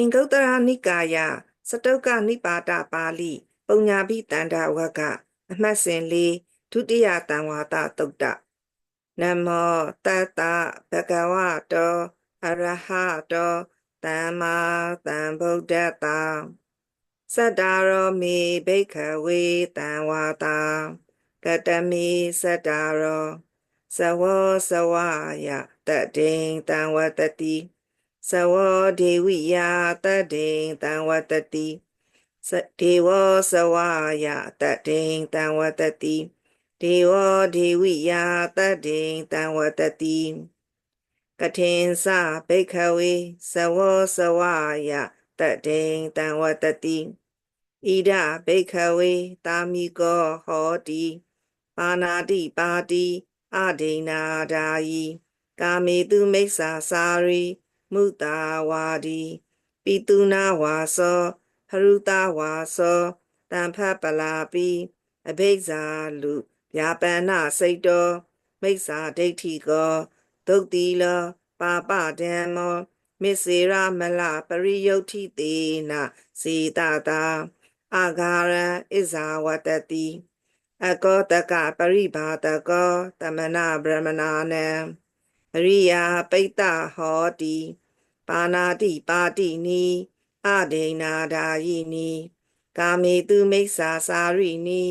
အင်္ဂုတ္တရနိကာယစတုကနိပါဒပါဠိပုံညာပိတန္တဝကအမှတ်စဉ်လေးဒုတိယတံဝါဒတုတ်တနမောတတ္တဘဂဝတောအရဟတောသမ္မာသမ္ဗုဒ္ဓတ္တစတ္တာရောမေဘိက္ခဝေတံဝါတာကတမိစတ္တာရောသဝောသဝယတတိံတံဝတတိ သဝောဒေဝိယတတိံတံဝတတိသဒေဝောသဝယတတိံတံဝတတိဒေဝောဒေဝိယတတိံတံဝတတိကထေင်္စဘိက္ခဝေသဝောသဝယတတိံတံဝတတိဣဒဘိက္ခဝေတာမိကောဟောတိပါဏာတိပါတိအဒိနာဒာယီကာမေတုမိစ္ဆာစာရီ မုတာဝါဒီပိတုနာဝါသောဟရုတဝါသောတံဖတ်ပလာပိအဘိဇာလူဗျာပန္နစိတ်တော်မိစ္ဆာဒိဋ္ဌိကောဒုတ်တိလပါပဒံမောမစ္စေရမလပရိယုတ်ထိတေနစေတတာအာဂာရဣဇာဝတတိအကောတကပရိဘာတကောတမနာဗြဟ္မနာနံ အရိယာပိတ္တဟောတိပါဏာတိပါတိနီအဒိနာဒာယိနီကာမေတုမိစ္ဆာစာရိနီ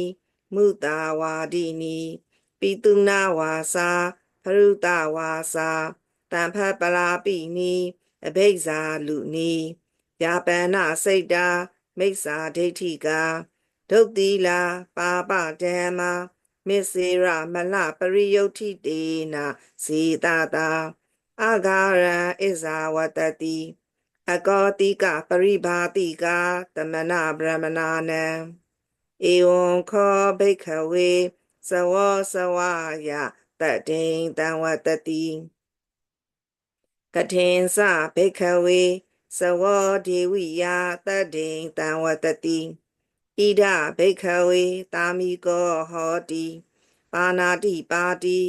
မုတာဝါဒိနီပိတုနာဝါစာဖရုတဝါစာတံဖတ်ပလာပိနီအဘိဇာလူနီယာပန္နစိတ်တာမိစ္ဆာဒိဋ္ဌိကာဒုတ်တိလာပါပဓမ္မာ မစ္စေရမလပရိယုတ်ထိတေနာစေတတာအာဂာရံဣဇာဝတတိအကောတိကပရိဘာတိကတမနာဗြဟ္မနာနံဧဝံခောဘိက္ခဝေသဝောသဝယတတိံတံဝတတိကထေင်္စဘိက္ခဝေသဝောဒေဝိယတတိံတံဝတတိ ဣဒဘိက္ခဝေတာမိကောဟောတိပါဏာတိပါတိ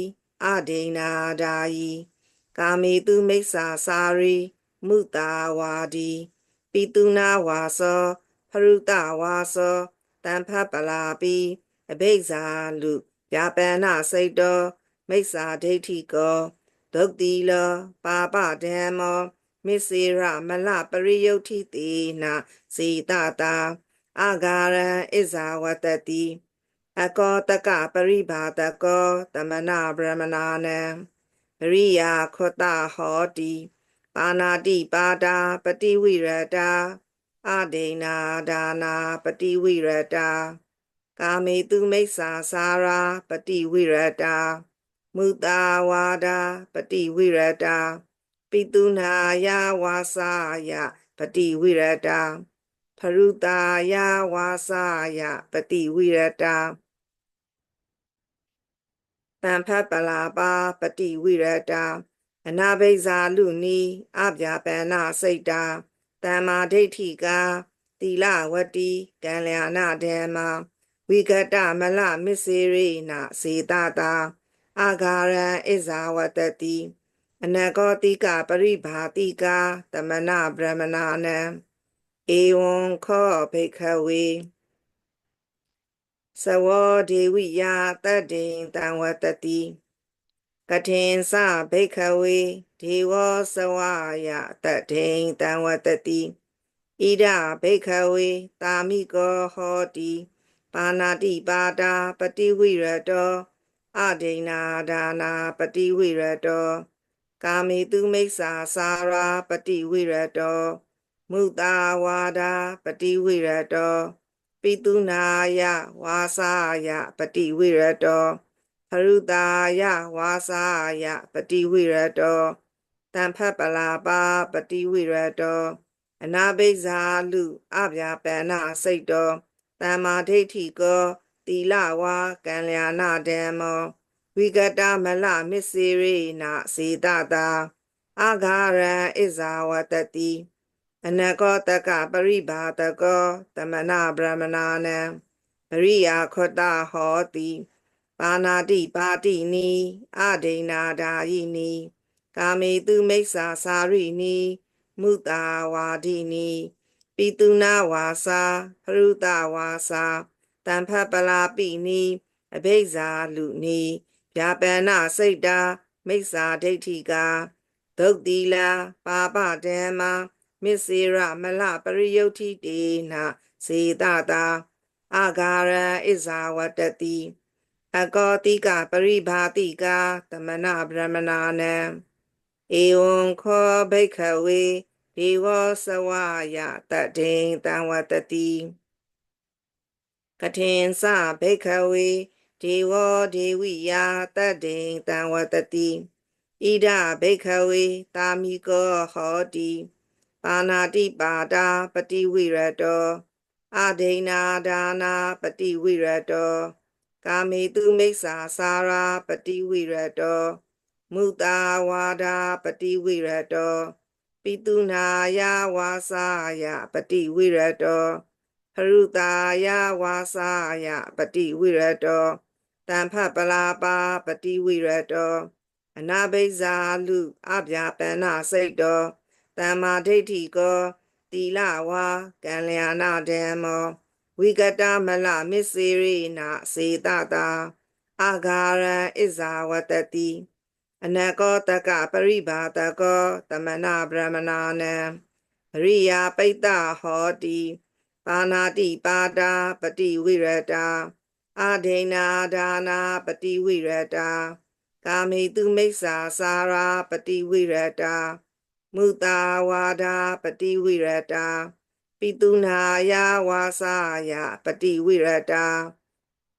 အဒိနာဒာယီကာမေတုမိစ္ဆာစာရီမုတာဝါဒီပိတုနာဝါသောဖရုတဝါသောတံဖပလာပိအဘိဇာလူဗျာပန္နစိတ်တော်မိစ္ဆာဒိဋ္ဌိကောဒုတ်တိလပါပဓမ္မောမစ္စေရမလပရိယုတ်ထိတေနာစေတတာ အာဂာရံဣဇာဝတတိအကောတကပရိဘာတကောတမနာဗြဟ္မနာနံရိယာခောတဟောတိပါဏာတိပါဒာပတိဝိရတာအဒိနာဒါနာပတိဝိရတာကာမေတုမိစ္ဆာစာရာပတိဝိရတာမုတာဝါဒာပတိဝိရတာပိတုနာယဝါစာယပတိဝိရတာ ဖရုတာယဝါစာယပတိဝိရတာတံဖတ်ပလာပါပတိဝိရတာအနာဘိဇာလူနီအပြာပန္နစိတ်တာတမ္မာဒိဋ္ဌိကာတိလဝတိကံလျာဏဓမ္မာဝိကတမလမစ္စေရိနာစေတတာအာဂာရံဣဇာဝတတိအနကောတိကပရိဘာတိကာတမနာဗြဟ္မနာနံ ဧဝံခောဘိခဝေသဝောဒေဝိယတတိံတံဝတတိကထေင်္စဘိခဝေဒေဝောသဝယတတိံတံဝတတိဣဒဘိခဝေတာမိကောဟောတိပါဏာတိပါဒာပတိဝိရတောအဒိနာဒါနာပတိဝိရတော ကာမေတုမိစ္ဆာစာရာပတိဝိရတော မုတာဝါဒာပတိဝိရတောပိတုနာယဝါစာယပတိဝိရတောဖရုတာယဝါစာယပတိဝိရတောတံဖတ်ပလာပါပတိဝိရတောအနာဘိဇာလူအဗျာပန္နစိတ်တော်တမ္မာဒိဋ္ဌိကောတိလဝါကံလျာဏဓမ္မောဝိကတမလမစ္စေရိနာစေတတာအာဂာရံဣဇာဝတတိ အနကောတကပရိဘာတကောတမနာဗြဟ္မနာနံပရိယာခောတဟောတိပါဏာတိပါတိနီအဒိနာဒာယိနီကာမေတုမိစ္ဆာစာရိနီမမုတာဝါဒိနီပိတုနာဝါစာဖရုတဝါစာတံဖပလာပိနီအဘိဇာလူနီဗျာပန္နစိတ်တာမိစ္ဆာဒိဋ္ဌိကာဒုတ်တိလာပါပဓမ္မာ မစ္စေရမလပရိယုတ်တိတေနစေတတာအာဂာရဣဇာဝတ္တိအကောတိကပရိဘာတိကာသမဏဗြဟ္မနာနံဧဝံခောဘိခဝေဒေဝသဝယတတေတံဝတတိကထေင်္စဘိခဝေဒေဝဒေဝိယာတတေတံဝတတိဣဒဘိခဝေတာမိကောဟောတိ ပါဏာတိပါဒာပတိဝိရတောအဒိနာဒါနာပတိဝိရတောကာမေတုမိစ္ဆာစာရာပတိဝိရတောမုတာဝါဒာပတိဝိရတောပိတုနာယဝါစာယပတိဝိရတောဟရုတာယဝါစာယပတိဝိရတောတံဖပလာပါပတိဝိရတော အနာဘိဇာလူအဗျာပန္နစိတ်တော တမ္မာဒိဋ္ဌိကောတီလဝါကံလျာဏဓမ္မောဝိကတမလမစ္စေရိနာစေတတာအာဂာရံဣဇာဝတတိအနကောတကပရိဘာတကောတမနာဗြဟ္မနာနံရိယာပိတ္တဟောတိပါဏာတိပါတာပတိဝိရတာအာဒိနာဒါနာပတိဝိရတာကာမိတုမိစ္ဆာစာရာပတိဝိရတာ မုတာဝါဒာပတိဝိရတာပိတုနာယဝါစာယပတိဝိရတာ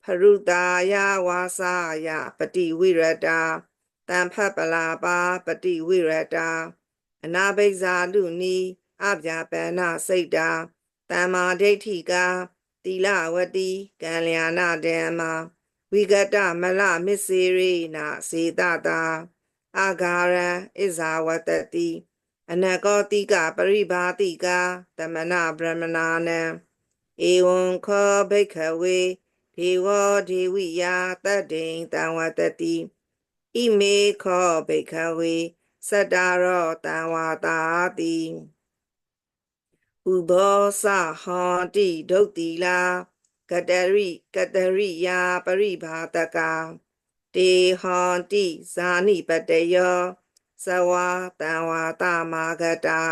ဖရုတာယဝါစာယပတိဝိရတာတံဖပလာပါပတိဝိရတာအနာဘိဇာလူနီအဗျာပန္နစိတ်တာတမ္မာဒိဋ္ဌိကာတိလဝတိကံလျာဏဓမ္မာဝိကတမလမစ္စေရိနာစေတတာအာဂာရံဣဇာဝတတိ အနကောတိကပရိဘာတိကာတမနာဗြဟ္မနာနံဧဝံခောဘိခဝေဒေဝဒေဝိယာတတ္တိတံဝတတိဣမေခောဘိခဝေစတ္တာရောတံဝတာတိဥဘောစဟောတိဒုတ်တိလာကတရိကတရိယာပရိဘာတကာတေဟောတိဇာနိပတယော သဝတံဝါတမာဂတာ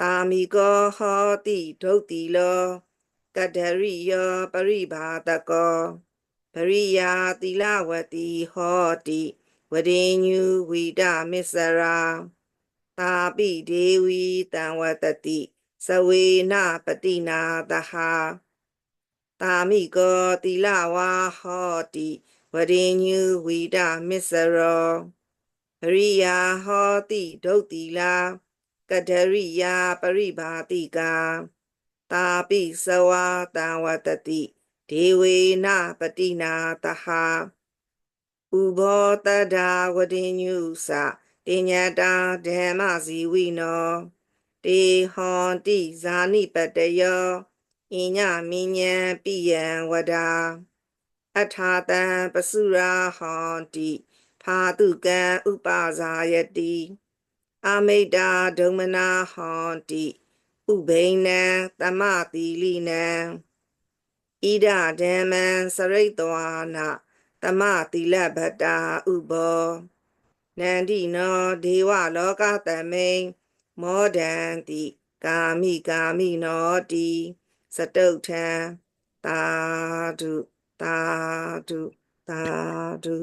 တာမိကောဟောတိဒုတ်တိလောကတရိယောပရိဘာတကောပရိယာတိလဝတိဟောတိဝရိညုဝိဒမစ္စရာတာပိဒေဝီတံဝတတိသဝေနပတိနာတဟာတာမိကောတိလဝါဟောတိဝရိညုဝိဒမစ္စရော ရိယာဟောတိဒုတ်တိလာကတရိယာပရိဘာတိကာတာပိစဝါတံဝတတိဒေဝေနပတိနာတဟာဥဘောတဒာဝတိညုသတိညတာဓမ္မဇီဝိနောတေဟောတိဇာနိပတယောအညမိညံပိယံဝဒာအထာတံပစုရာဟောတိ ဖာတုကံဥပဇာယတိအာမိတာဒုမနာဟောတိဥဘိနံတမတိလိနံဣဒဓမ္မံစရိတဝါနာတမတိလဗတ္တာဥဘောနန္တိနောဒေဝလောကတမိန်မောဒန္တိကာမိကာမိနောတိစတုထံသာဓုသာဓုသာဓု